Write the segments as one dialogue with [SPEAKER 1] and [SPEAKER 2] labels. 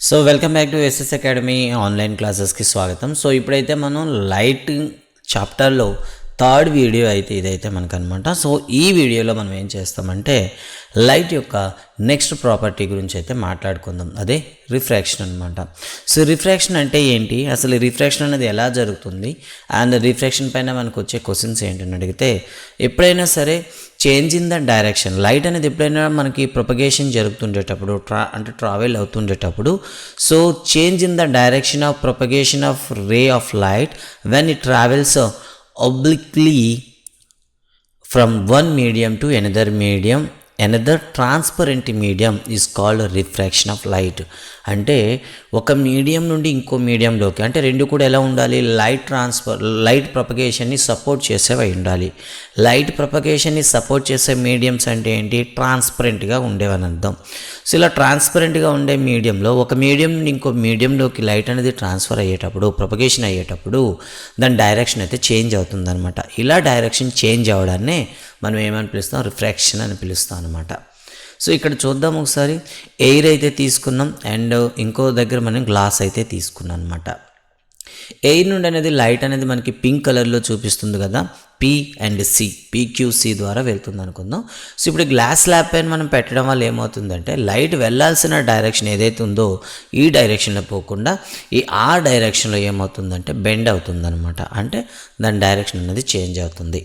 [SPEAKER 1] So welcome back to S S academy online క్లాసెస్కి స్వాగతం. So ఇప్పుడైతే మనం లైట్ చాప్టర్లో థర్డ్ వీడియో అయితే ఇదైతే మనకు అనమాట సో ఈ వీడియోలో మనం ఏం చేస్తామంటే లైట్ యొక్క నెక్స్ట్ ప్రాపర్టీ గురించి అయితే మాట్లాడుకుందాం. అదే రిఫ్రాక్షన్ అనమాట సో రిఫ్రాక్షన్ అంటే ఏంటి? అసలు రిఫ్రాక్షన్ అనేది ఎలా జరుగుతుంది? అండ్ రిఫ్రాక్షన్ పైన మనకు వచ్చే క్వశ్చన్స్ ఏంటని అడిగితే ఎప్పుడైనా సరే change in the direction light అనేది ఎప్పుడైనా మనకి ప్రొపగేషన్ జరుగుతుండేటప్పుడు ట్రా అంటే travel అవుతుండేటప్పుడు so change in the direction of propagation of ray of light when it travels obliquely from one medium to another medium another transparent medium is called refraction of light అంటే ఒక medium నుండి ఇంకో మీడియంలోకి అంటే రెండు కూడా ఎలా ఉండాలి? Light transfer light ప్రొపగేషన్ని సపోర్ట్ చేసేవి ఉండాలి. లైట్ ప్రొపగేషన్ని సపోర్ట్ చేసే మీడియంస్ అంటే ఏంటి? ట్రాన్స్పరెంట్గా ఉండేవని అర్థం. సో ఇలా ట్రాన్స్పరెంట్గా ఉండే మీడియంలో ఒక మీడియం నుండి ఇంకో మీడియంలోకి లైట్ అనేది ట్రాన్స్ఫర్ అయ్యేటప్పుడు ప్రొపగేషన్ అయ్యేటప్పుడు దాని డైరెక్షన్ అయితే చేంజ్ అవుతుందన్నమాట. ఇలా డైరెక్షన్ చేంజ్ అవడాన్నే మనం ఏమని పిలుస్తాం? రిఫ్రాక్షన్ అని పిలుస్తాం అనమాట సో ఇక్కడ చూద్దాం ఒకసారి. ఎయిర్ అయితే తీసుకున్నాం అండ్ ఇంకో దగ్గర మనం గ్లాస్ అయితే తీసుకున్నాం అనమాట ఎయిర్ నుండి అనేది లైట్ అనేది మనకి పింక్ కలర్లో చూపిస్తుంది కదా. పి అండ్ సి పీక్యూసి ద్వారా వెళ్తుంది అనుకుందాం. సో ఇప్పుడు గ్లాస్ ల్యాబ్ పైన మనం పెట్టడం వల్ల ఏమవుతుందంటే లైట్ వెళ్ళాల్సిన డైరెక్షన్ ఏదైతే ఉందో ఈ డైరెక్షన్లో పోకుండా ఈ ఆ డైరెక్షన్లో ఏమవుతుందంటే బెండ్ అవుతుందనమాట అంటే దాని డైరెక్షన్ అనేది చేంజ్ అవుతుంది.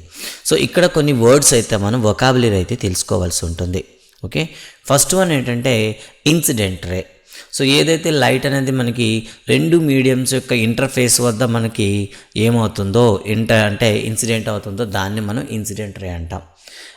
[SPEAKER 1] సో ఇక్కడ కొన్ని వర్డ్స్ అయితే మనం వొకాబులరీ అయితే తెలుసుకోవాల్సి ఉంటుంది. ఓకే? ఫస్ట్ వన్ ఏంటంటే ఇన్సిడెంట్ రే. సో ఏదైతే లైట్ అనేది మనకి రెండు మీడియంస్ యొక్క ఇంటర్ఫేస్ వద్ద మనకి ఏమవుతుందో ఇంట అంటే ఇన్సిడెంట్ అవుతుందో దాన్ని మనం ఇన్సిడెంట్ రే అంటాం.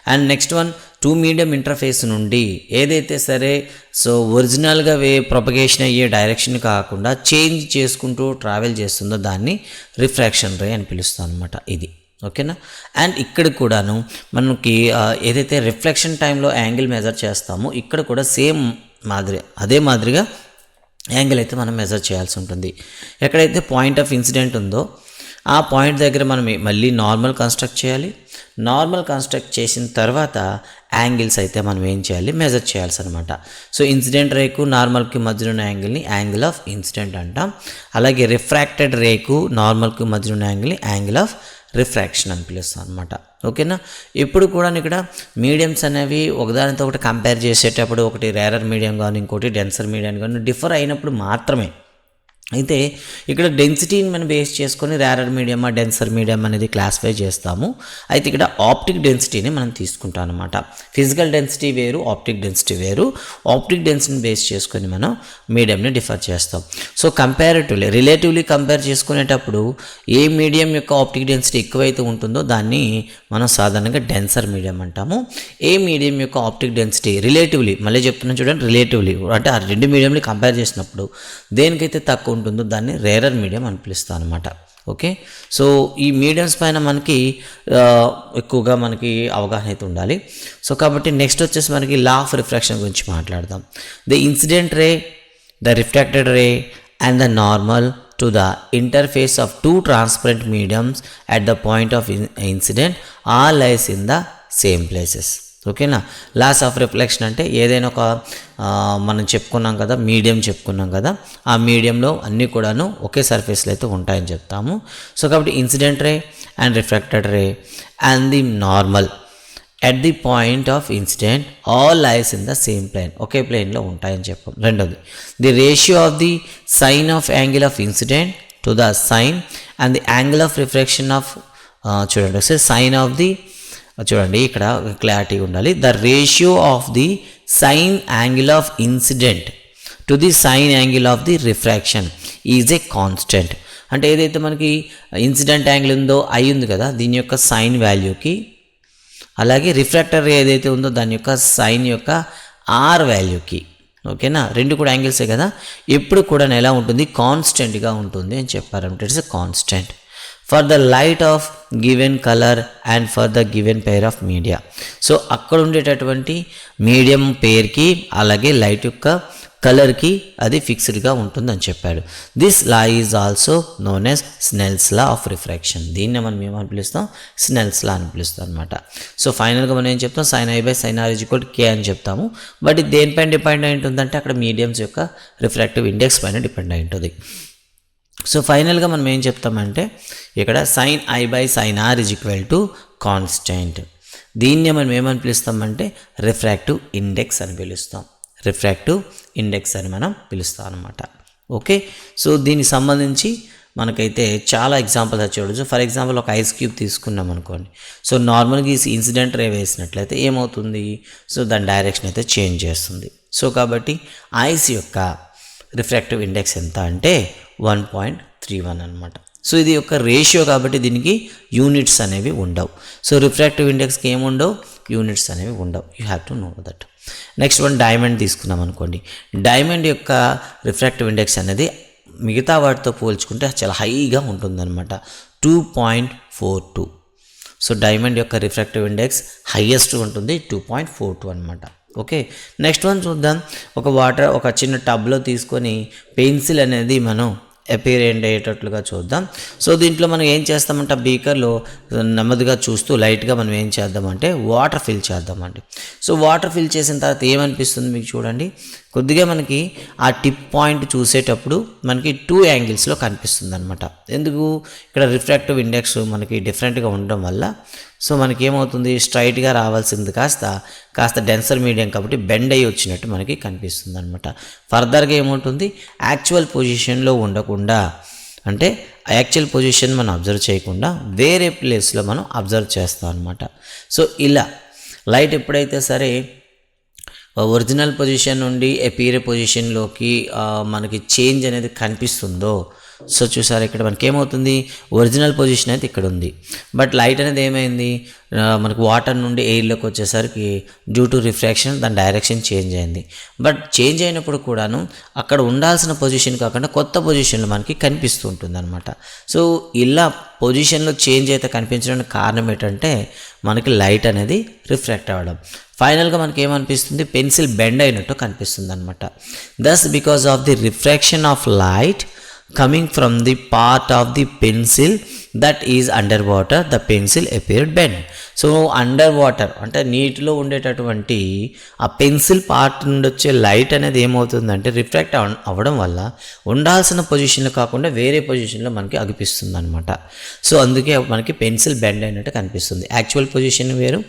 [SPEAKER 1] And next one two medium interface నుండి ఏదైతే సరే సో ఒరిజినల్గా వే ప్రొపగేషన్ అయ్యే డైరెక్షన్ కాకుండా చేంజ్ చేసుకుంటూ ట్రావెల్ చేస్తుందో దాన్ని రిఫ్రాక్షన్ రే అని పిలుస్తాం అనమాట ఇది. ఓకేనా? అండ్ ఇక్కడ కూడాను మనకి ఏదైతే రిఫ్లెక్షన్ టైంలో యాంగిల్ మెజర్ చేస్తామో ఇక్కడ కూడా సేమ్ మాదిరి అదే మాదిరిగా యాంగిల్ అయితే మనం మెజర్ చేయాల్సి ఉంటుంది. ఎక్కడైతే పాయింట్ ఆఫ్ ఇన్సిడెంట్ ఉందో ఆ పాయింట్ దగ్గర మనం మళ్ళీ నార్మల్ కన్స్ట్రక్ట్ చేయాలి. నార్మల్ కన్స్ట్రక్ట్ చేసిన తర్వాత యాంగిల్స్ అయితే మనం ఏం చేయాలి? మెజర్ చేయాల్సి అనమాట సో ఇన్సిడెంట్ రేకు నార్మల్కి మధ్యలో ఉన్న యాంగిల్ని యాంగిల్ ఆఫ్ ఇన్సిడెంట్ అంటాం. అలాగే రిఫ్రాక్టెడ్ రేకు నార్మల్కి మధ్యలో ఉన్న యాంగిల్ని యాంగిల్ ఆఫ్ రిఫ్రాక్షన్ అని పిలుస్తాం అనమాట ఓకేనా? ఎప్పుడు కూడా ఇక్కడ మీడియంస్ అనేవి ఒకదానితో ఒకటి కంపేర్ చేసేటప్పుడు ఒకటి రేరర్ మీడియం కానీ ఇంకోటి డెన్సర్ మీడియం కానీ డిఫర్ అయినప్పుడు మాత్రమే అయితే ఇక్కడ డెన్సిటీని మనం బేస్ చేసుకొని రారర్ మీడియం డెన్సర్ మీడియం అనేది క్లాసిఫై చేస్తాము. అయితే ఇక్కడ ఆప్టిక్ డెన్సిటీని మనం తీసుకుంటాం అనమాట ఫిజికల్ డెన్సిటీ వేరు ఆప్టిక్ డెన్సిటీ వేరు. ఆప్టిక్ డెన్సిటీని బేస్ చేసుకొని మనం మీడియంని డిఫర్ చేస్తాం. సో కంపారిటివ్లీ రిలేటివ్లీ కంపేర్ చేసుకునేటప్పుడు ఏ మీడియం యొక్క ఆప్టిక్ డెన్సిటీ ఎక్కువైతే ఉంటుందో దాన్ని మనం సాధారణంగా డెన్సర్ మీడియం అంటాము. ఏ మీడియం యొక్క ఆప్టిక్ డెన్సిటీ రిలేటివ్లీ మళ్ళీ చెప్తున్నాను చూడండి రిలేటివ్లీ అంటే ఆ రెండు మీడియంని కంపేర్ చేసినప్పుడు దేనికైతే తక్కువ ఉంటుందో దాన్ని రేరర్ మీడియం అని పిలుస్తాం అనమాట ఓకే సో ఈ మీడియంస్ పైన మనకి ఎక్కువగా మనకి అవగాహన అయితే ఉండాలి. సో కాబట్టి నెక్స్ట్ వచ్చేసి మనకి లా ఆఫ్ రిఫ్రాక్షన్ గురించి మాట్లాడదాం. The incident ray the refracted ray and the normal to the interface of two transparent mediums at the point of incident all lies in the same places ఓకేనా? Laws of reflection అంటే ఏదైనా ఒక మనం చెప్పుకున్నాం కదా medium చెప్పుకున్నాం కదా ఆ మీడియంలో అన్నీ కూడాను ఒకే సర్ఫేస్లో అయితే ఉంటాయని చెప్తాము. సో కాబట్టి incident ray and reflected ray and the normal at the point of incident all lies in the same plane ఒకే ప్లేన్లో ఉంటాయని చెప్పాం. రెండోది the ratio of the sine of angle of incident to the sine and the angle of reflection of చూడండి ఒకసారి sine of the చూడండి ఇక్కడ clarity ఉండాలి. The ratio of the sine angle of incident to the sine angle of the refraction is a constant అంటే ఏదైతే మనకి incident angle ఉందో అయి ఉంది కదా దీని యొక్క సైన్ వాల్యూకి అలాగే రిఫ్రాక్టర్ ఏదైతే ఉందో దాని యొక్క సైన్ యొక్క ఆర్ వాల్యూకి ఓకేనా రెండు కూడా యాంగిల్సే కదా? ఎప్పుడు కూడా ఎలా ఉంటుంది? కాన్స్టెంట్గా ఉంటుంది అని చెప్పారంటే it's constant for the light of given colour and for the given pair of media so అక్కడ ఉండేటటువంటి మీడియం పేర్కి అలాగే లైట్ యొక్క కలర్కి అది ఫిక్స్డ్గా ఉంటుందని చెప్పాడు. This law is also known as Snell's law of refraction దీన్ని మనం ఏమని పిలుస్తాం? స్నెల్స్ లా అని పిలుస్తాం అనమాట సో ఫైనల్గా మనం ఏం చెప్తాం? Sine I by sine R equal K అని చెప్తాము. బట్ దేనిపైన డిపెండ్ అయి ఉంటుందంటే అక్కడ మీడియంస్ యొక్క రిఫ్రాక్టివ్ ఇండెక్స్ పైన డిపెండ్ అయి ఉంటుంది. సో ఫైనల్గా మనం ఏం చెప్తామంటే ఇక్కడ sine I by sine R is equal to constant దీన్ని మనం ఏమని పిలుస్తామంటే రిఫ్రాక్టివ్ ఇండెక్స్ అని పిలుస్తాం. రిఫ్రాక్టివ్ ఇండెక్స్ అని మనం పిలుస్తాం అనమాట ఓకే సో దీనికి సంబంధించి మనకైతే చాలా ఎగ్జాంపుల్స్ చూడొచ్చు ఫర్ ఎగ్జాంపుల్ ఒక ఐస్ క్యూబ్ తీసుకున్నాం అనుకోండి. సో నార్మల్గా ఈ ఇన్సిడెంట్ రే వేసినట్లయితే ఏమవుతుంది? సో దాని డైరెక్షన్ అయితే చేంజ్ చేస్తుంది. సో కాబట్టి ఐస్ యొక్క రిఫ్రాక్టివ్ ఇండెక్స్ ఎంత అంటే వన్ పాయింట్ త్రీ వన్ అనమాట సో ఇది ఒక రేషియో కాబట్టి దీనికి యూనిట్స్ అనేవి ఉండవు. సో రిఫ్రాక్టివ్ ఇండెక్స్కి ఏముండవు యూనిట్స్ అనేవి ఉండవు. You have to know that. Next one diamond తీసుకున్నాం అనుకోండి. డైమండ్ యొక్క రిఫ్రాక్టివ్ ఇండెక్స్ అనేది మిగతా వాటితో పోల్చుకుంటే చాలా హైగా ఉంటుందన్నమాట. Two point four two. So diamond యొక్క రిఫ్రాక్టివ్ ఇండెక్స్ హైయెస్ట్ ఉంటుంది. టూ పాయింట్ ఫోర్ టూ అనమాట ఓకే నెక్స్ట్ వన్ చూద్దాం. ఒక వాటర్ ఒక చిన్న టబ్లో తీసుకొని పెన్సిల్ అనేది మనం అపీర్ అయ్యేటట్లుగా చూద్దాం. సో దీంట్లో మనం ఏం చేస్తామంటే బీకర్లో నెమ్మదిగా చూస్తూ లైట్గా మనం ఏం చేద్దామంటే వాటర్ ఫిల్ చేద్దామండి. సో వాటర్ ఫిల్ చేసిన తర్వాత ఏమనిపిస్తుంది మీకు చూడండి. కొద్దిగా మనకి ఆ టిప్ పాయింట్ చూసేటప్పుడు మనకి టూ యాంగిల్స్లో కనిపిస్తుంది అనమాట ఎందుకు? ఇక్కడ రిఫ్రాక్టివ్ ఇండెక్స్ మనకి డిఫరెంట్గా ఉండడం వల్ల. సో మనకి ఏమవుతుంది స్ట్రైట్గా రావాల్సింది కాస్త కాస్త డెన్సర్ మీడియం కాబట్టి బెండ్ అయ్యి వచ్చినట్టు మనకి కనిపిస్తుంది అనమాట ఫర్దర్గా ఏముంటుంది యాక్చువల్ పొజిషన్లో ఉండకుండా అంటే యాక్చువల్ పొజిషన్ మనం అబ్జర్వ్ చేయకుండా వేరే ప్లేస్లో మనం అబ్జర్వ్ చేస్తాం అనమాట సో ఇలా. లైట్ ఎప్పుడైతే సరే ఒరిజినల్ పొజిషన్ నుండి ఎపీరే పొజిషన్లోకి మనకి చేంజ్ అనేది కనిపిస్తుందో సో చూసారు ఇక్కడ మనకి ఏమవుతుంది ఒరిజినల్ పొజిషన్ అయితే ఇక్కడ ఉంది బట్ లైట్ అనేది ఏమైంది? మనకు వాటర్ నుండి ఎయిర్లోకి వచ్చేసరికి డ్యూ టు రిఫ్రాక్షన్ దాని డైరెక్షన్ చేంజ్ అయింది. బట్ చేంజ్ అయినప్పుడు కూడాను అక్కడ ఉండాల్సిన పొజిషన్ కాకుండా కొత్త పొజిషన్లో మనకి కనిపిస్తూ ఉంటుంది అనమాట సో ఇలా పొజిషన్లో చేంజ్ అయితే కనిపించడానికి కారణం ఏంటంటే మనకి లైట్ అనేది రిఫ్రాక్ట్ అవ్వడం. ఫైనల్గా మనకి ఏమనిపిస్తుంది పెన్సిల్ బెండ్ అయినట్టు కనిపిస్తుంది అనమాట thus because of the refraction of light coming from the part of the pencil that is underwater the pencil appeared bent. So under water అంటే నీటిలో ఉండేటటువంటి ఆ పెన్సిల్ పార్ట్ నుండి వచ్చే లైట్ అనేది ఏమవుతుందంటే రిఫ్రాక్ట్ అవ్వడం వల్ల ఉండాల్సిన పొజిషన్లో కాకుండా వేరే పొజిషన్లో మనకి అగిపిస్తుంది అనమాట సో అందుకే మనకి పెన్సిల్ బెండ్ అయినట్టు కనిపిస్తుంది. యాక్చువల్ పొజిషన్ వేరు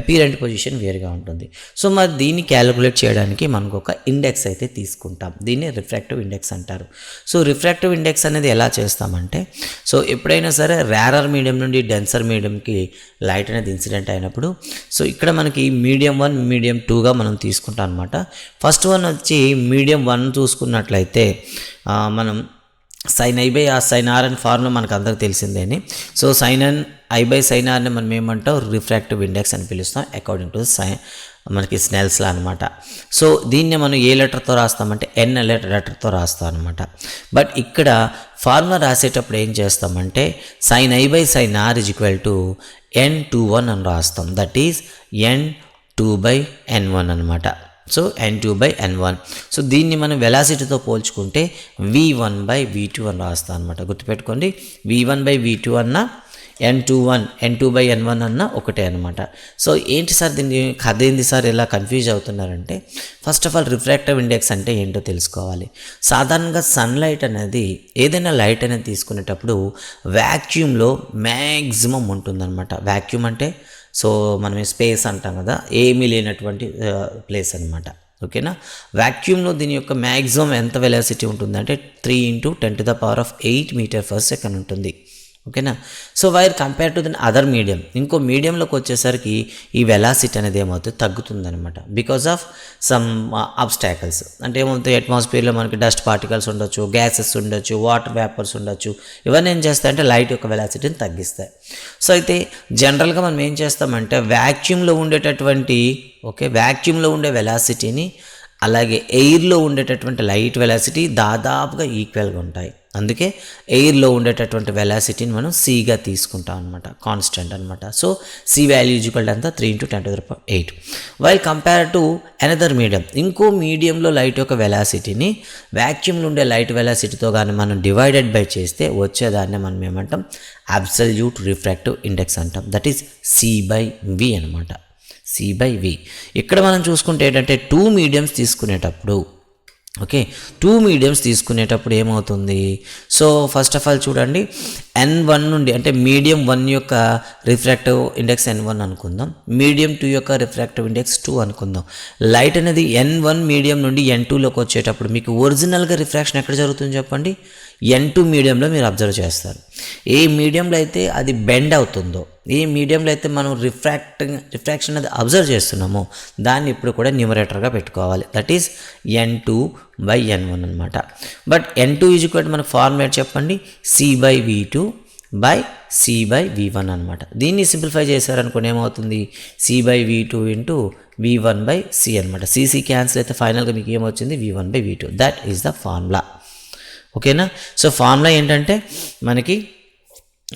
[SPEAKER 1] అపీరెంట్ పొజిషన్ వేరుగా ఉంటుంది. సో మరి దీన్ని క్యాలిక్యులేట్ చేయడానికి మనకు ఒక ఇండెక్స్ అయితే తీసుకుంటాం. దీన్ని రిఫ్రాక్టివ్ ఇండెక్స్ అంటారు. సో రిఫ్రాక్టివ్ ఇండెక్స్ అనేది ఎలా చేస్తామంటే సో ఎప్పుడైనా సరే రేరర్ మీడియం నుండి డెన్సర్ మీడియంకి లైట్ అనేది ఇన్సిడెంట్ అయినప్పుడు. సో ఇక్కడ మనకి మీడియం వన్ మీడియం టూగా మనం తీసుకుంటాం అనమాట ఫస్ట్ వన్ వచ్చి మీడియం వన్ చూసుకున్నట్లయితే మనం సైన్ ఐ బై ఆ సైన్ ఆర్ అని ఫార్ములా మనకు అందరికి తెలిసిందేని so sine an I by sine ఆర్ని మనం ఏమంటాం? రిఫ్రాక్టివ్ ఇండెక్స్ అని పిలుస్తాం అకార్డింగ్ టు సైన్ మనకి స్నెల్స్లా అనమాట సో దీన్ని మనం ఏ లెటర్తో రాస్తామంటే ఎన్ లెటర్ లెటర్తో రాస్తాం అనమాట బట్ ఇక్కడ ఫార్ములా రాసేటప్పుడు ఏం చేస్తామంటే sine I by sine R is equal to N two one అని రాస్తాం. That is N two by N one అనమాట so N two by N one so దీన్ని మనం వెలాసిటీతో పోల్చుకుంటే V one by V two అని రాస్తాం అనమాట గుర్తుపెట్టుకోండి. V one by V two అన్న N two one N two by N one అన్న ఒకటే అనమాట సో ఏంటి సార్ దీన్ని కథ ఏంది సార్ ఇలా confuse అవుతున్నారంటే first of all refractive index అంటే ఏంటో తెలుసుకోవాలి. సాధారణంగా సన్లైట్ అనేది ఏదైనా లైట్ అనేది తీసుకునేటప్పుడు వ్యాక్యూమ్లో మ్యాక్సిమం ఉంటుందన్నమాట. వ్యాక్యూమ్ అంటే సో మనం స్పేస్ అంటాం కదా ఏమీ లేనటువంటి ప్లేస్ అనమాట ఓకేనా వాక్యూమ్లో దీని యొక్క మ్యాక్సిమం ఎంత వెలాసిటీ ఉంటుందంటే three into ten to the power of eight metre per second ఉంటుంది. ఓకేనా? So while compare to than other medium ఇంకో మీడియంలోకి వచ్చేసరికి ఈ వెలాసిటీ అనేది ఏమవుతుంది? తగ్గుతుందనమాట బికాస్ ఆఫ్ సమ్ అబ్స్టాకల్స్ అంటే ఏమవుతాయి? అట్మాస్ఫియర్లో మనకి డస్ట్ పార్టికల్స్ ఉండొచ్చు గ్యాసెస్ ఉండొచ్చు వాటర్ వేపర్స్ ఉండొచ్చు. ఇవన్నీ ఏం చేస్తాయంటే లైట్ యొక్క వెలాసిటీని తగ్గిస్తాయి. సో అయితే జనరల్గా మనం ఏం చేస్తామంటే వ్యాక్యూమ్లో ఉండేటటువంటి ఓకే వ్యాక్యూమ్లో ఉండే వెలాసిటీని అలాగే ఎయిర్లో ఉండేటటువంటి లైట్ వెలాసిటీ దాదాపుగా ఈక్వల్గా ఉంటాయి. అందుకే ఎయిర్లో ఉండేటటువంటి వెలాసిటీని మనం సీగా తీసుకుంటాం అనమాట కాన్స్టెంట్ అనమాట సో సి వాల్యూ ఈజ్వల్ అంతా three into ten to eight while compare to another medium ఇంకో మీడియంలో లైట్ యొక్క వెలాసిటీని వ్యాక్యూమ్లో ఉండే లైట్ వెలాసిటీతో కానీ మనం డివైడెడ్ బై చేస్తే వచ్చేదాన్ని మనం ఏమంటాం? అబ్సల్యూట్ రిఫ్రాక్టివ్ ఇండెక్స్ అంటాం. That is C by V అనమాట సి బై వి ఇక్కడ మనం చూసుకుంటే ఏంటంటే టూ మీడియంస్ తీసుకునేటప్పుడు ఓకే టూ మీడియంస్ తీసుకునేటప్పుడు ఏమవుతుంది? సో ఫస్ట్ ఆఫ్ ఆల్ చూడండి ఎన్ వన్ నుండి అంటే మీడియం వన్ యొక్క రిఫ్రాక్టివ్ ఇండెక్స్ ఎన్ వన్ అనుకుందాం మీడియం టూ యొక్క రిఫ్రాక్టివ్ ఇండెక్స్ టూ అనుకుందాం. లైట్ అనేది ఎన్ వన్ మీడియం నుండి ఎన్ టూలోకి వచ్చేటప్పుడు మీకు ఒరిజినల్గా రిఫ్రాక్షన్ ఎక్కడ జరుగుతుంది చెప్పండి? ఎన్ టూ మీడియంలో మీరు అబ్జర్వ్ చేస్తారు. ఏ మీడియంలో అయితే అది బెండ్ అవుతుందో ఏ మీడియంలో అయితే మనం రిఫ్రాక్టింగ్ రిఫ్రాక్షన్ అనేది అబ్జర్వ్ చేస్తున్నామో దాన్ని ఇప్పుడు కూడా న్యూమరేటర్గా పెట్టుకోవాలి. That is N two by N one అనమాట but N two is equal మనకు ఫార్మేట్ చెప్పండి? C by V two by C by V one అనమాట దీన్ని సింప్లిఫై చేశారనుకోండి ఏమవుతుంది? C by V two into V one by C అనమాట CC cancel అయితే ఫైనల్గా మీకు ఏమొచ్చింది? V one by V two that is the formula ఓకేనా? సో ఫార్ములా ఏంటంటే మనకి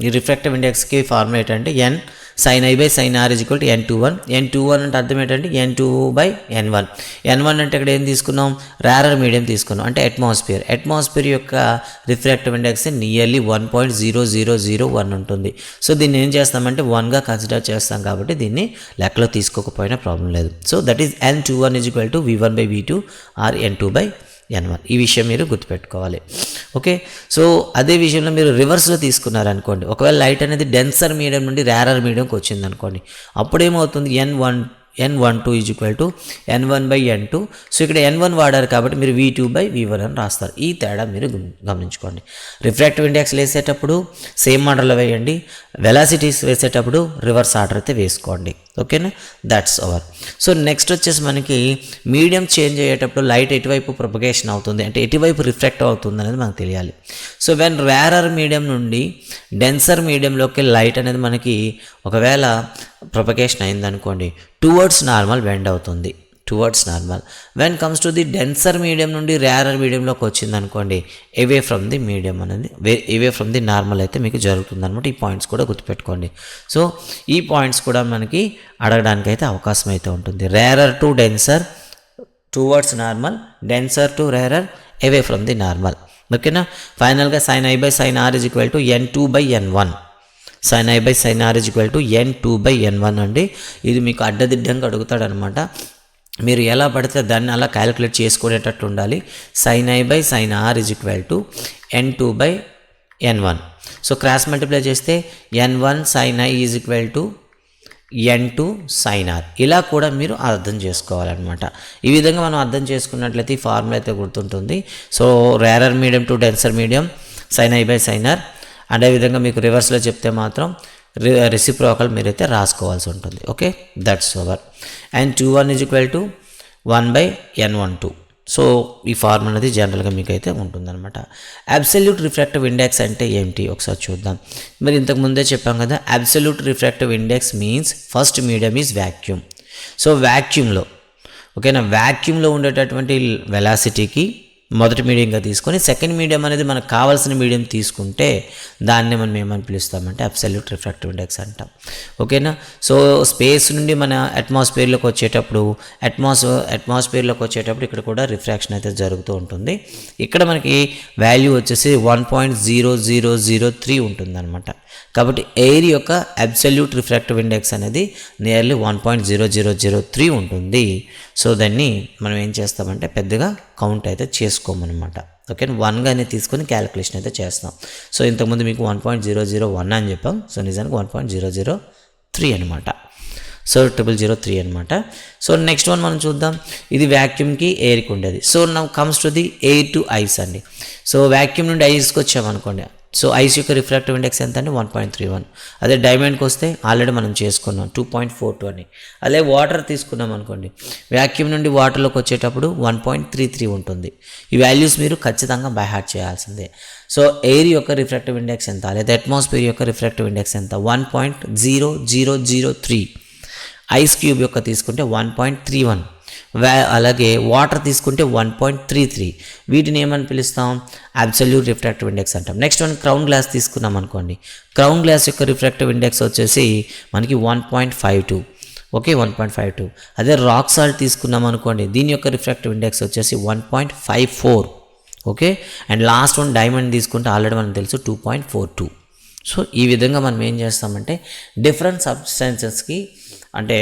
[SPEAKER 1] ఈ రిఫ్రాక్టివ్ ఇండెక్స్కి ఫార్ములా ఏంటంటే N sine I by sine R is equal to N two one N two one అంటే అర్థం ఏంటంటే N two by N one N one అంటే ఇక్కడ ఏం తీసుకున్నాం? రారర్ మీడియం తీసుకున్నాం. అంటే అట్మాస్ఫియర్ అట్మాస్ఫియర్ యొక్క refractive index nearly one point zero zero zero one ఉంటుంది. సో దీన్ని ఏం చేస్తామంటే వన్గా కన్సిడర్ చేస్తాం కాబట్టి దీన్ని లెక్కలో తీసుకోకపోయినా ప్రాబ్లం లేదు. So that is N two one is equal to V one by V two or N two by N one ఈ విషయం మీరు గుర్తుపెట్టుకోవాలి. ఓకే? సో అదే విషయంలో మీరు రివర్స్లో తీసుకున్నారనుకోండి. ఒకవేళ లైట్ అనేది డెన్సర్ మీడియం నుండి రేరర్ మీడియంకి వచ్చింది అనుకోండి అప్పుడేమవుతుంది? N one N one two is equal to N one by N two so ఇక్కడ ఎన్ వన్ వాడారు కాబట్టి మీరు V two by V one అని రాస్తారు. ఈ తేడా మీరు గమనించుకోండి. రిఫ్రాక్టివ్ ఇండెక్స్ వేసేటప్పుడు సేమ్ ఆర్డర్లో వేయండి. వెలాసిటీస్ వేసేటప్పుడు రివర్స్ ఆర్డర్ అయితే వేసుకోండి. ఓకేనా దట్స్ అవర్ సో నెక్స్ట్ వచ్చేసి మనకి మీడియం చేంజ్ అయ్యేటప్పుడు లైట్ ఎటువైపు ప్రొపగేషన్ అవుతుంది? అంటే ఎటువైపు రిఫ్లెక్ట్ అవుతుంది అనేది మనకు తెలియాలి. సో వెన్ రేరర్ మీడియం నుండి డెన్సర్ మీడియంలోకి లైట్ అనేది మనకి ఒకవేళ ప్రొపగేషన్ అయిందనుకోండి టువర్డ్స్ నార్మల్ బెండ్ అవుతుంది. Towards normal when comes to the denser medium నుండి రేరర్ మీడియంలోకి వచ్చింది అనుకోండి అవే ఫ్రమ్ ది మీడియం అనేది అవే ఫ్రమ్ ది నార్మల్ అయితే మీకు జరుగుతుంది అనమాట ఈ పాయింట్స్ కూడా గుర్తుపెట్టుకోండి. సో ఈ పాయింట్స్ కూడా మనకి అడగడానికి అయితే అవకాశం అయితే ఉంటుంది. Rarer to denser towards normal denser to rarer away from the normal ఓకేనా ఫైనల్గా sine I by sine R is equal to N two by N one sine I by sine R is equal to N two by N one అండి. ఇది మీకు అడ్డదిడ్డంగా అడుగుతాడనమాట. మీరు ఎలా పడితే దాన్ని అలా క్యాలిక్యులేట్ చేసుకునేటట్టు ఉండాలి. Sine I by sine R is equal to N two by N one so cross multiply చేస్తే N one sine I is equal to N two sine R ఇలా కూడా మీరు అర్థం చేసుకోవాలన్నమాట. ఈ విధంగా మనం అర్థం చేసుకున్నట్లయితే ఈ ఫార్ములా అయితే గుర్తుంటుంది. So rarer medium to denser medium sine I by sine R అదేవిధంగా మీకు రివర్స్లో చెప్తే మాత్రం రెసిప్రోకల్ మీరైతే రాసుకోవాల్సి ఉంటుంది. Okay that's over and two one is equal to one by N one two so ఈ ఫార్మ్ అనేది జనరల్గా మీకు అయితే ఉంటుందన్నమాట. అబ్సల్యూట్ రిఫ్రాక్టివ్ ఇండెక్స్ అంటే ఏమిటి? ఒకసారి చూద్దాం. మరి ఇంతకు ముందే చెప్పాం కదా absolute refractive index means first medium is vacuum so వ్యాక్యూమ్లో ఓకేనా వ్యాక్యూమ్లో ఉండేటటువంటి వెలాసిటీకి మొదటి మీడియంగా తీసుకొని సెకండ్ మీడియం అనేది మనకు కావాల్సిన మీడియం తీసుకుంటే దాన్ని మనం ఏమని పిలుస్తామంటే అబ్సల్యూట్ రిఫ్రాక్టివ్ ఇండెక్స్ అంటాం. ఓకేనా? సో స్పేస్ నుండి మన అట్మాస్ఫియర్లోకి వచ్చేటప్పుడు అట్మాస్ అట్మాస్ఫియర్లోకి వచ్చేటప్పుడు ఇక్కడ కూడా రిఫ్రాక్షన్ అయితే జరుగుతూ ఉంటుంది. ఇక్కడ మనకి వాల్యూ వచ్చేసి one point zero zero zero three ఉంటుందన్నమాట. కాబట్టి ఎయిర్ యొక్క అబ్సల్యూట్ రిఫ్రాక్టివ్ ఇండెక్స్ అనేది nearly one point zero zero zero three ఉంటుంది. సో దాన్ని మనం ఏం చేస్తామంటే పెద్దగా కౌంట్ అయితే చేసుకోమన్నమాట. ఓకే వన్గానే తీసుకొని క్యాలిక్యులేషన్ అయితే చేస్తాం. సో ఇంతకుముందు మీకు one point zero zero one అని చెప్పాం. సో నిజానికి one point zero zero three అనమాట సో ట్రిపుల్ జీరో త్రీ అనమాట సో నెక్స్ట్ వన్ మనం చూద్దాం. ఇది వ్యాక్యూమ్కి ఎయిర్కి ఉండేది. So now comes to the air to ice అండి. సో వ్యాక్యూమ్ నుండి ఐస్కి వచ్చామనుకోండి. సో ఐస్ యొక్క రిఫ్రాక్టివ్ ఇండెక్స్ ఎంత అంటే వన్ పాయింట్ త్రీ వన్. అదే డైమండ్కి వస్తే ఆల్రెడీ మనం చేసుకున్నాం టూ పాయింట్ ఫోర్ టూ అని. అదే వాటర్ తీసుకున్నాం అనుకోండి వ్యాక్యూమ్ నుండి వాటర్లోకి వచ్చేటప్పుడు వన్ పాయింట్ త్రీ త్రీ ఉంటుంది. ఈ వాల్యూస్ మీరు ఖచ్చితంగా బై హార్ట్ చేయాల్సిందే. సో ఎయిర్ యొక్క రిఫ్రాక్టివ్ ఇండెక్స్ ఎంత? లేదా అట్మాస్ఫియర్ యొక్క రిఫ్రాక్టివ్ ఇండెక్స్ ఎంత? One point zero zero zero three. Ice cube యొక్క తీసుకుంటే వన్ పాయింట్ త్రీ వన్. అలాగే వాటర్ తీసుకుంటే వన్ పాయింట్ త్రీ త్రీ. వీటిని ఏమని పిలుస్తాం? అబ్సల్యూట్ రిఫ్రాక్టివ్ ఇండెక్స్ అంటాం. నెక్స్ట్ వన్ క్రౌన్ గ్లాస్ తీసుకున్నాం అనుకోండి. క్రౌన్ గ్లాస్ యొక్క రిఫ్రాక్టివ్ ఇండెక్స్ వచ్చేసి మనకి one point five two. Okay one point five two. అదే రాక్ సాల్ట్ తీసుకున్నాం అనుకోండి దీని యొక్క రిఫ్రాక్టివ్ ఇండెక్స్ వచ్చేసి one point five four. Okay and last one diamond తీసుకుంటే ఆల్రెడీ మనకు తెలుసు two point four two. So ఈ విధంగా మనం ఏం చేస్తామంటే డిఫరెంట్ సబ్స్టెన్సెస్కి అంటే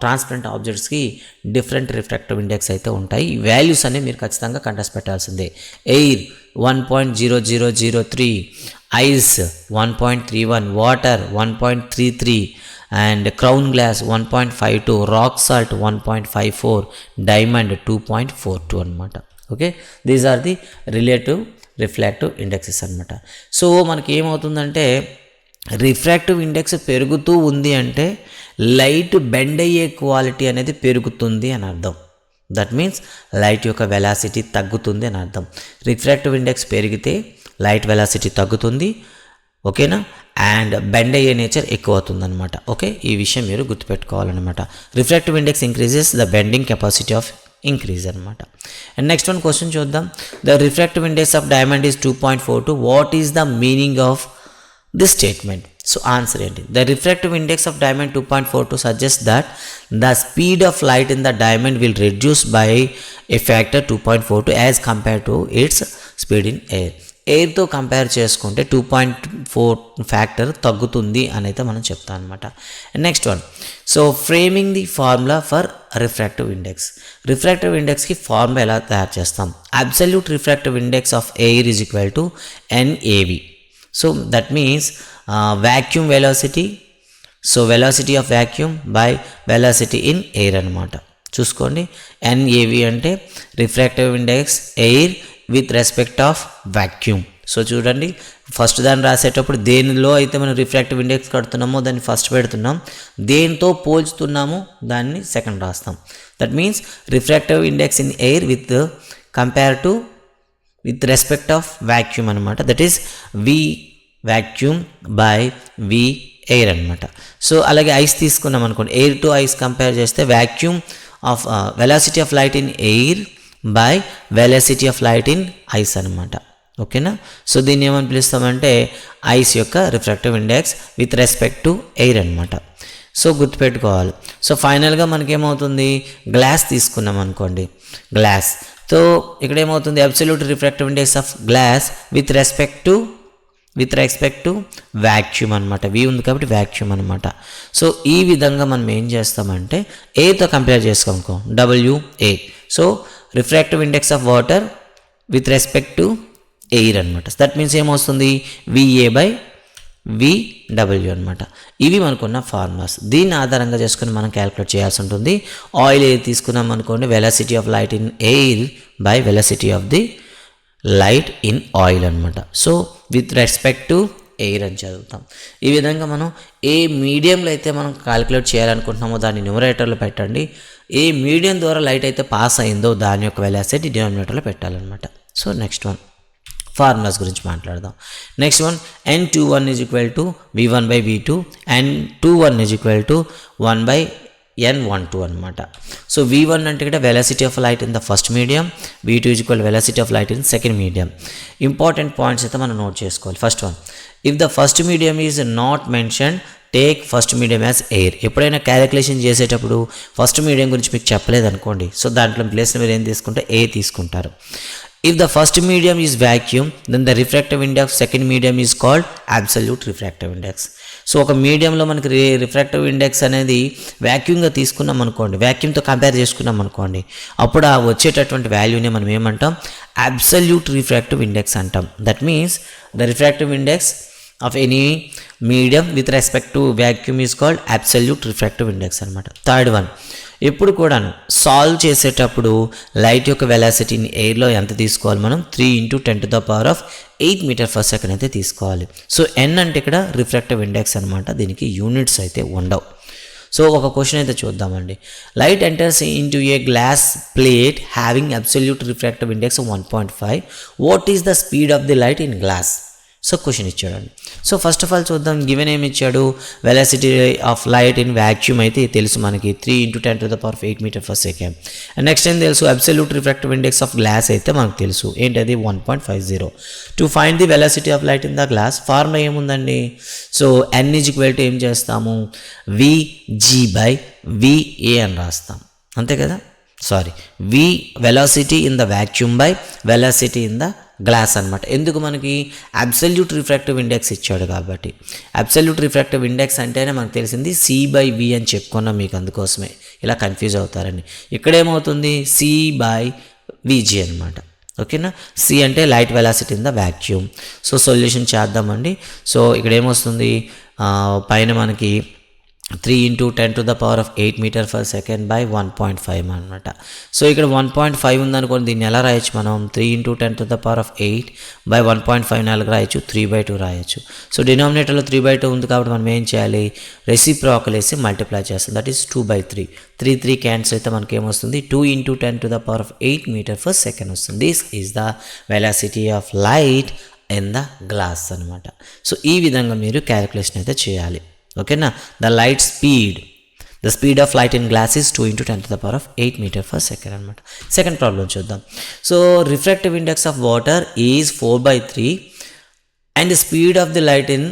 [SPEAKER 1] ట్రాన్స్పరెంట్ ఆబ్జెక్ట్స్కి డిఫరెంట్ రిఫ్రాక్టివ్ ఇండెక్స్ అయితే ఉంటాయి. ఈ వాల్యూస్ అనేవి మీరు ఖచ్చితంగా కంటెస్ట్ పెట్టాల్సిందే. Air one point zero zero zero three ice one point three one water one point three three and crown glass one point five two rock salt one point five four diamond two point four two అనమాట okay these are the relative refractive indexes అనమాట so మనకి ఏమవుతుందంటే refractive index పెరుగుతూ ఉంది అంటే light bend అయ్యే quality అనేది పెరుగుతుంది అని అర్థం. దట్ మీన్స్ లైట్ యొక్క వెలాసిటీ తగ్గుతుంది అని అర్థం. రిఫ్రాక్టివ్ ఇండెక్స్ పెరిగితే లైట్ వెలాసిటీ తగ్గుతుంది ఓకేనా? అండ్ బెండ్ అయ్యే నేచర్ ఎక్కువ అవుతుంది అనమాట ఓకే? ఈ విషయం మీరు గుర్తుపెట్టుకోవాలన్నమాట. Refractive index increases the bending capacity of increase అనమాట అండ్ నెక్స్ట్ వన్ క్వశ్చన్ చూద్దాం. The refractive index of diamond is two point four two what is the meaning of this statement so answer ఏంటి? The refractive index of diamond two point four two suggest that the speed of light in the diamond will reduce by a factor two point four two as compare to its speed in air ఎయిర్తో compare చేసుకుంటే two point four factor తగ్గుతుంది అని అయితే మనం చెప్తాం అనమాట next one so framing the formula for refractive index refractive ఇండెక్స్కి formula ఎలా తయారు చేస్తాం? Absolute refractive index of air is equal to NAV so that means vacuum velocity so velocity of vacuum by velocity in air అనమాట చూసుకోండి. NAV అంటే refractive index air with respect of vacuum so చూడండి. First దాన్ని రాసేటప్పుడు దేనిలో అయితే మనం refractive index కడుతున్నామో దాన్ని ఫస్ట్ పెడుతున్నాం. దేంతో పోల్చుతున్నామో దాన్ని సెకండ్ రాస్తాం. That means refractive index in air with compare to with respect of vacuum అనమాట that is V vacuum by V air అనమాట సో అలాగే ఐస్ తీసుకున్నాం అనుకోండి. ఎయిర్ టు ఐస్ కంపేర్ చేస్తే vacuum of velocity of light in air by velocity of light in ice అనమాట ఓకేనా so దీన్ని ఏమని పిలుస్తామంటే ఐస్ యొక్క refractive index with respect to air అనమాట సో గుర్తుపెట్టుకోవాలి. సో ఫైనల్గా మనకేమవుతుంది? గ్లాస్ తీసుకున్నాం అనుకోండి. గ్లాస్ సో ఇక్కడ ఏమవుతుంది absolute refractive index of glass with respect to with respect to vacuum అనమాట వి ఉంది కాబట్టి వ్యాక్యూమ్ అనమాట సో ఈ విధంగా మనం ఏం చేస్తామంటే ఏతో compare చేసుకోనుకో WA so refractive index of water with respect to air అనమాట దట్ మీన్స్ ఏమొస్తుంది? విఏ బై విడబ్ల్యూ అనమాట ఇవి మనకున్న ఫార్ములాస్ దీన్ని ఆధారంగా చేసుకుని మనం క్యాలిక్యులేట్ చేయాల్సి ఉంటుంది. ఆయిల్ ఏది తీసుకున్నాం అనుకోండి velocity of light in air by velocity of the light in oil అనమాట so with respect to air అని చదువుతాం. ఈ విధంగా మనం ఏ మీడియంలో అయితే మనం కాలిక్యులేట్ చేయాలనుకుంటున్నామో దాన్ని న్యూమరేటర్లో పెట్టండి. ఏ మీడియం ద్వారా లైట్ అయితే పాస్ అయిందో దాని యొక్క వెలాసిటీ డినామినేటర్లో పెట్టాలన్నమాట. So next one. ఫార్ములాస్ గురించి మాట్లాడదాం. Next one N two one is equal to V one by V two and two one is equal to one by N one two అనమాట so వి one అంటే ఇక్కడ velocity of light in the first medium V two is equal velocity of light in second medium important points అయితే మనం note చేసుకోవాలి. First one if the first medium is not mention take first medium as air ఎప్పుడైనా calculation చేసేటప్పుడు first medium గురించి మీకు చెప్పలేదు అనుకోండి. So దాంట్లో ప్లేస్ మీరు ఏం తీసుకుంటే ఏ తీసుకుంటారు. If the first medium is vacuum then the refractive index second medium is called absolute refractive index so ఒక మీడియంలో మనకి రి రిఫ్రాక్టివ్ ఇండెక్స్ అనేది వ్యాక్యూమ్గా తీసుకున్నాం అనుకోండి వ్యాక్యూమ్తో కంపేర్ చేసుకున్నాం అనుకోండి అప్పుడు ఆ వచ్చేటటువంటి వాల్యూని మనం ఏమంటాం? అబ్సల్యూట్ రిఫ్రాక్టివ్ ఇండెక్స్ అంటాం. That means the refractive index of any medium with respect to vacuum is called absolute refractive index అనమాట థర్డ్ వన్ ఎప్పుడు కూడాను సాల్వ్ చేసేటప్పుడు లైట్ యొక్క వెలాసిటీని ఎయిర్లో ఎంత తీసుకోవాలి మనం? Three into ten to the power of eight meter per second అయితే తీసుకోవాలి. సో ఎన్ అంటే ఇక్కడ రిఫ్రాక్టివ్ ఇండెక్స్ అనమాట దీనికి యూనిట్స్ అయితే ఉండవు. సో ఒక క్వశ్చన్ అయితే చూద్దామండి. Light enters into a glass plate having absolute refractive index one point five what is the speed of the light in glass so question ఇచ్చాడండి. సో ఫస్ట్ ఆఫ్ ఆల్ చూద్దాం given ఏమి ఇచ్చాడు? Velocity of light in vacuum అయితే తెలుసు మనకి. Three into ten to the power of eight meter per second and next ఏం తెలుసు? Absolute refractive index of glass అయితే మనకు తెలుసు. ఏంటది? One point five zero to find the velocity of light in the glass formula ఏముందండి? So N is equal to ఏం చేస్తాము? విజీ by VA అని రాస్తాం. అంతే కదా? Sorry V velocity in the vacuum by velocity in the glass అనమాట ఎందుకు మనకి? అబ్సల్యూట్ రిఫ్రాక్టివ్ ఇండెక్స్ ఇచ్చాడు కాబట్టి. అబ్సల్యూట్ రిఫ్రాక్టివ్ ఇండెక్స్ అంటేనే మనకు తెలిసింది సి బై వి అని చెప్పుకున్నాం మీకు అందుకోసమే. ఇలా కన్ఫ్యూజ్ అవుతారని. ఇక్కడేమవుతుంది? సి బై విజీ అనమాట ఓకేనా? సి అంటే light velocity in the vacuum so solution చేద్దామండి. సో ఇక్కడ ఏమొస్తుంది పైన మనకి three into ten to the power of eight meter per second by one point five అనమాట సో ఇక్కడ వన్ పాయింట్ ఫైవ్ ఉందనుకోండి దీన్ని ఎలా రాయొచ్చు మనం? Three into ten to the power of eight by one point five నాలుగు రాయొచ్చు three by two రాయొచ్చు. సో డినామినేటర్లో త్రీ బై టూ ఉంది కాబట్టి మనం ఏం చేయాలి? రెసిప్రాకల్ వేసి మల్టిప్లై చేస్తాం. That is two by three. Three three cancel అయితే మనకి ఏమొస్తుంది? Two into ten to the power of eight meter per second వస్తుంది. This is the velocity of light in the glass అనమాట సో ఈ విధంగా మీరు క్యాలిక్యులేషన్ అయితే చేయాలి. ఓకేనా the light speed the speed of light in glass is two into ten to the power of eight meter per second అనమాట second problem చూద్దాం. So refractive index of water is four by three and the speed of the light in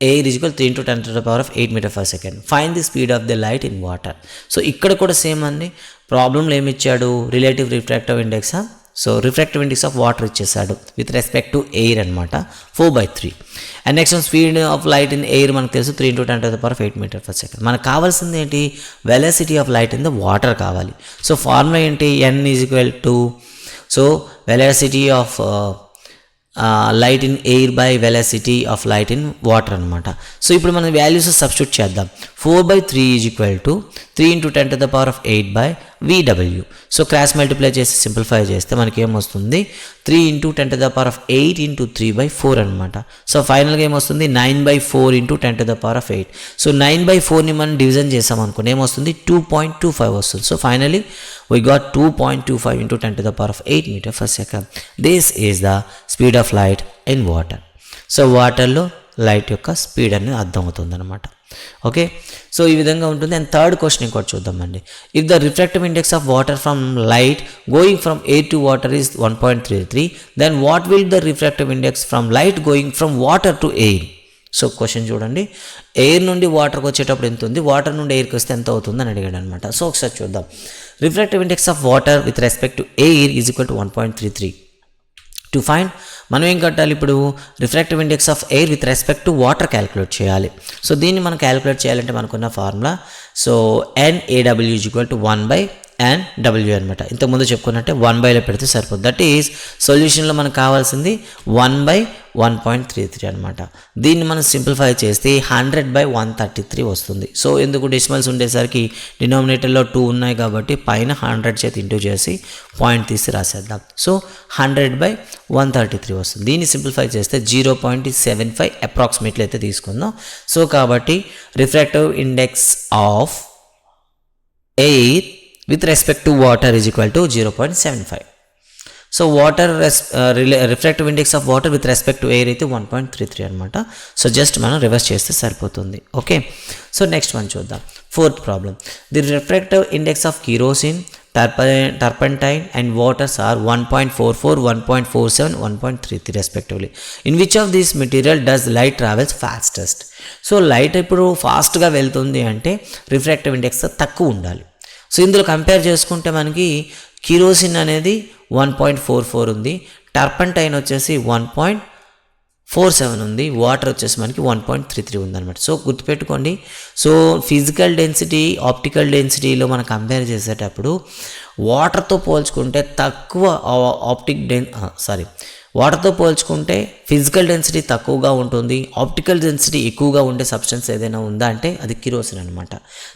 [SPEAKER 1] air is equal three into ten to the power of eight meter per second fine the speed of the light in water so ఇక్కడ కూడా same అండి. ప్రాబ్లంలో ఏమి ఇచ్చాడు? Relative refractive ఇండెక్సా so refractive index of water ఇచ్చేసాడు with respect to air అనమాట four by three and next speed of light in air మనకు తెలుసు. Three into ten to the power eight meter per second మనకు కావాల్సింది ఏంటి? Velocity of light in the water కావాలి. So formula ఏంటి? N is equal to so velocity of light in air by velocity of light in water అనమాట so ఇప్పుడు మనం values substitute చేద్దాం. Four by three is equal to three into ten to the power of eight by VW so cross multiply చేసి simplify చేస్తే మనకి ఏమొస్తుంది three into ten to the power of eight into three by four అనమాట so ఫైనల్గా ఏమొస్తుంది nine by four into ten to the power of eight so nine by ఫోర్ని మనం division చేసాం అనుకోండి ఏమొస్తుంది? టూ పాయింట్ టూ ఫైవ్ వస్తుంది. So finally we got two point two five into ten to the power of eight metre per second this is the speed of light in water so వాటర్లో light యొక్క speed అనేది అర్థమవుతుంది అనమాట okay? So ఈ విధంగా ఉంటుంది. And third question ఇంకోటి చూద్దామండి. If the refractive index of water from light going from air to water is one point three three then what will the refractive index from light going from water to air so question చూడండి. Air నుండి వాటర్కి వచ్చేటప్పుడు ఎంత ఉంది? Water నుండి ఎయిర్కి వస్తే ఎంత అవుతుంది అని అడిగాడు అనమాట సో ఒకసారి చూద్దాం. Refractive index of water with respect to air is equal to one point three three to find మనం ఏం కట్టాలి ఇప్పుడు? Refractive index of air with respect to water calculate చేయాలి. సో దీన్ని మనం క్యాలిక్యులేట్ చేయాలంటే మనకున్న formula. So NAW is equal to one by n W అనమాట ఇంతకుముందు చెప్పుకున్నట్టే వన్ బైలో పెడితే సరిపోతుంది దట్ ఈస్ సొల్యూషన్లో మనకు కావాల్సింది one by one point three three అనమాట దీన్ని మనం సింప్లిఫై చేస్తే hundred by one thirty three వస్తుంది. సో ఎందుకు డెసిమల్స్ ఉండేసరికి డినామినేటర్లో టూ ఉన్నాయి కాబట్టి పైన హండ్రెడ్ చేతి ఇంటూ చేసి పాయింట్ తీసి రాసేద్దాం. So hundred by one thirty three వస్తుంది. దీన్ని సింప్లిఫై చేస్తే zero point seven five approximately అయితే తీసుకుందాం. సో కాబట్టి refractive index of air with respect to water is equal to zero point seven five so water res refractive index of water with respect to air అయితే one point three three అనమాట so just మనం reverse చేస్తే సరిపోతుంది. Okay? So next one చూద్దాం. Fourth problem. The refractive index of kerosene turpentine and waters are one point four four one point four seven one point three three respectively. In which of this material does light travels fastest? So light ఇప్పుడు ఫాస్ట్గా వెళ్తుంది అంటే refractive index తక్కువ ఉండాలి. So ఇందులో compare చేసుకుంటే మనకి kerosene అనేది వన్ పాయింట్ ఫోర్ ఫోర్ ఉంది. టర్పంటైన్ వచ్చేసి వన్ పాయింట్ ఫోర్ సెవెన్ ఉంది. వాటర్ వచ్చేసి మనకి వన్ పాయింట్ త్రీ త్రీ ఉందన్నమాట. సో గుర్తుపెట్టుకోండి. సో ఫిజికల్ డెన్సిటీ ఆప్టికల్ డెన్సిటీలో మనం కంపేర్ చేసేటప్పుడు వాటర్తో పోల్చుకుంటే తక్కువ ఆప్టిక్ డెన్ సారీ. వాటర్తో పోల్చుకుంటే ఫిజికల్ డెన్సిటీ తక్కువగా ఉంటుంది ఆప్టికల్ డెన్సిటీ ఎక్కువగా ఉండే సబ్స్టెన్స్ ఏదైనా ఉందా అంటే అది కిరోసిన్ అనమాట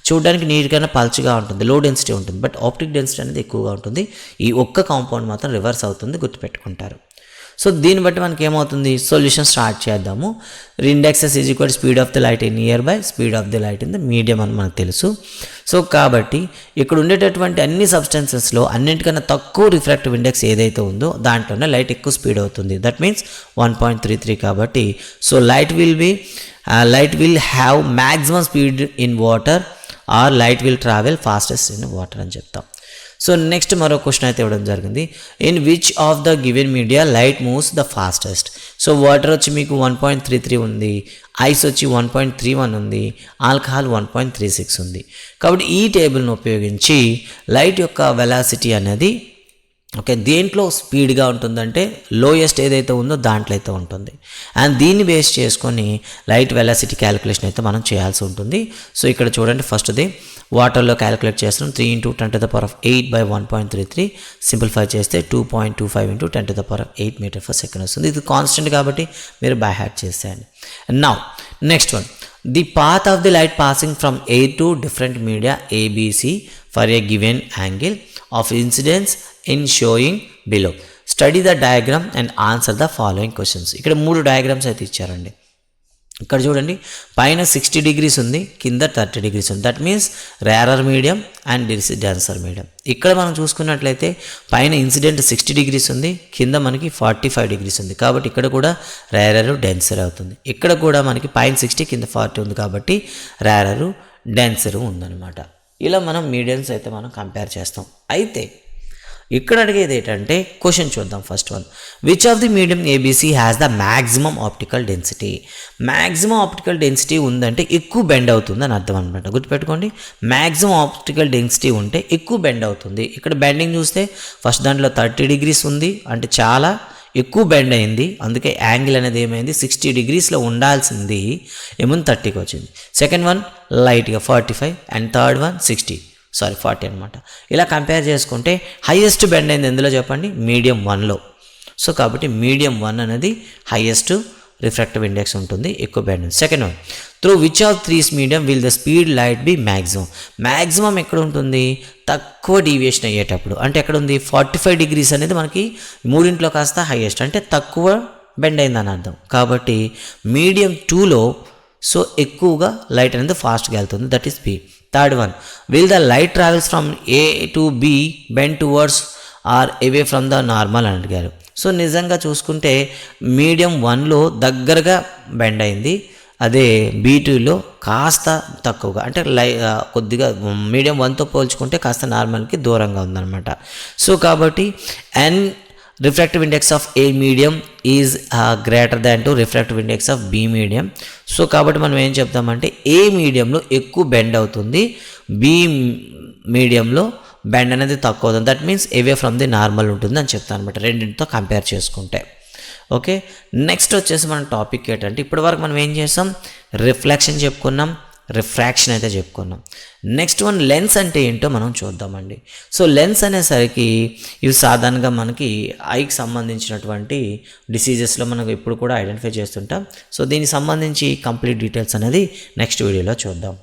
[SPEAKER 1] చూడడానికి నీట్గానే పల్చగా ఉంటుంది లో డెన్సిటీ ఉంటుంది బట్ ఆప్టిక్ డెన్సిటీ అనేది ఎక్కువగా ఉంటుంది. ఈ ఒక్క కాంపౌండ్ మాత్రం రివర్స్ అవుతుంది గుర్తుపెట్టుకుంటారు. సో దీన్ని బట్టి మనకి ఏమవుతుంది? సొల్యూషన్ స్టార్ట్ చేద్దాము. Indexes is equal speed of the light in air by speed of the light in the medium అని మనకు తెలుసు. సో కాబట్టి ఇక్కడ ఉండేటటువంటి అన్ని సబ్స్టెన్సెస్లో అన్నింటికన్నా తక్కువ రిఫ్రాక్టివ్ ఇండెక్స్ ఏదైతే ఉందో దాంట్లోనే లైట్ ఎక్కువ స్పీడ్ అవుతుంది. That means one point three three కాబట్టి so light will be light will have maximum speed in water or light will travel fastest in water అని చెప్తాం. సో నెక్స్ట్ మరో క్వశ్చన్ అయితే ఇవ్వడం జరిగింది. In which of the given media light moves the fastest so water వచ్చి మీకు one point three three ఉంది. Ice వచ్చి వన్ పాయింట్ త్రీ వన్ ఉంది. Alcohol one point three six ఉంది. కాబట్టి ఈ టేబుల్ను ఉపయోగించి లైట్ యొక్క వెలాసిటీ అనేది ఓకే దేంట్లో స్పీడ్గా ఉంటుందంటే లోయెస్ట్ ఏదైతే ఉందో దాంట్లో అయితే ఉంటుంది. అండ్ దీన్ని బేస్ చేసుకొని లైట్ వెలాసిటీ క్యాలిక్యులేషన్ అయితే మనం చేయాల్సి ఉంటుంది. సో ఇక్కడ చూడండి ఫస్ట్ది వాటర్లో క్యాలిక్యులేట్ చేస్తున్నాం. Three into ten to the power of eight by one point three three simplify చేస్తే two point two five into ten to the power of eight metre per second వస్తుంది. ఇది కాన్స్టెంట్ కాబట్టి మీరు బై హ్యాక్ చేసేయండి. Now next one the path of the light passing from air to different media ABC for a given angle of incidence in showing below study the diagram and answer the following questions ఇక్కడ మూడు diagrams అయితే ఇచ్చారండి. ఇక్కడ చూడండి పైన sixty degrees ఉంది కింద thirty degrees ఉంది. That means rarer medium and this denser medium ఇక్కడ మనం చూసుకున్నట్లయితే పైన ఇన్సిడెంట్ సిక్స్టీ డిగ్రీస్ ఉంది కింద మనకి ఫార్టీ ఫైవ్ డిగ్రీస్ ఉంది. కాబట్టి ఇక్కడ కూడా రేరరు డెన్సర్ అవుతుంది. ఇక్కడ కూడా మనకి పైన సిక్స్టీ కింద ఫార్టీ ఉంది కాబట్టి రేరరు డెన్సరు ఉందన్నమాట. ఇలా మనం మీడియమ్స్ అయితే మనం కంపేర్ చేస్తాం. అయితే ఇక్కడ అడిగేది ఏంటంటే క్వశ్చన్ చూద్దాం first one which of the medium ABC has the maximum optical density maximum optical density ఉందంటే ఎక్కువ బెండ్ అవుతుంది అని అర్థం అనమాట గుర్తుపెట్టుకోండి. మ్యాక్సిమం ఆప్టికల్ డెన్సిటీ ఉంటే ఎక్కువ బెండ్ అవుతుంది. ఇక్కడ బెండింగ్ చూస్తే ఫస్ట్ దాంట్లో థర్టీ డిగ్రీస్ ఉంది. అంటే చాలా ఎక్కువ బెండ్ అయింది. అందుకే యాంగిల్ అనేది ఏమైంది? సిక్స్టీ డిగ్రీస్లో ఉండాల్సింది. ఏముంది? థర్టీకి వచ్చింది. సెకండ్ వన్ లైట్గా forty five and third one sixty sorry forty అనమాట ఇలా కంపేర్ చేసుకుంటే హైయెస్ట్ బెండ్ అయింది ఎందులో చెప్పండి? మీడియం వన్లో. సో కాబట్టి మీడియం వన్ అనేది హైయెస్ట్ రిఫ్రాక్టివ్ ఇండెక్స్ ఉంటుంది ఎక్కువ బెండ్ ఉంది. Second one through which of threes medium will the speed light be maximum maximum ఎక్కడ ఉంటుంది? తక్కువ డీవియేషన్ అయ్యేటప్పుడు. అంటే ఎక్కడ ఉంది? ఫార్టీ ఫైవ్ డిగ్రీస్ అనేది మనకి మూడింట్లో కాస్త హైయెస్ట్. అంటే తక్కువ బెండ్ అయిందని అర్థం. కాబట్టి మీడియం టూలో సో ఎక్కువగా లైట్ అనేది ఫాస్ట్గా వెళ్తుంది. That is speed third one will the light travels from A to B bend towards or away from the normal అని అడిగారు. సో నిజంగా చూసుకుంటే మీడియం వన్లో దగ్గరగా బెండ్ అయింది. అదే బీ టూలో కాస్త తక్కువగా అంటే లై కొద్దిగా మీడియం వన్తో పోల్చుకుంటే కాస్త నార్మల్కి దూరంగా ఉందన్నమాట. సో కాబట్టి n refractive index of A medium is greater than to refractive index of B medium so కాబట్టి మనం ఏం చెప్తామంటే ఏ మీడియంలో ఎక్కువ బెండ్ అవుతుంది. బి మీడియంలో బెండ్ అనేది తక్కువ అవుతుంది. That means away from the normal ఉంటుంది అని చెప్తాను అనమాట రెండింటితో కంపేర్ చేసుకుంటే. ఓకే నెక్స్ట్ వచ్చేసి మన టాపిక్ ఏంటంటే ఇప్పటివరకు మనం ఏం చేసాం? రిఫ్లెక్షన్ చెప్పుకున్నాం. రిఫ్రాక్షన్ అయితే చెప్పుకున్నాం. నెక్స్ట్ వన్ లెన్స్ అంటే ఏంటో మనం చూద్దామండి. సో లెన్స్ అనేసరికి ఇవి సాధారణంగా మనకి ఐకి సంబంధించినటువంటి డిసీజెస్లో మనం ఇప్పుడు కూడా ఐడెంటిఫై చేస్తుంటాం. సో దీనికి సంబంధించి కంప్లీట్ డీటెయిల్స్ అనేది నెక్స్ట్ వీడియోలో చూద్దాం.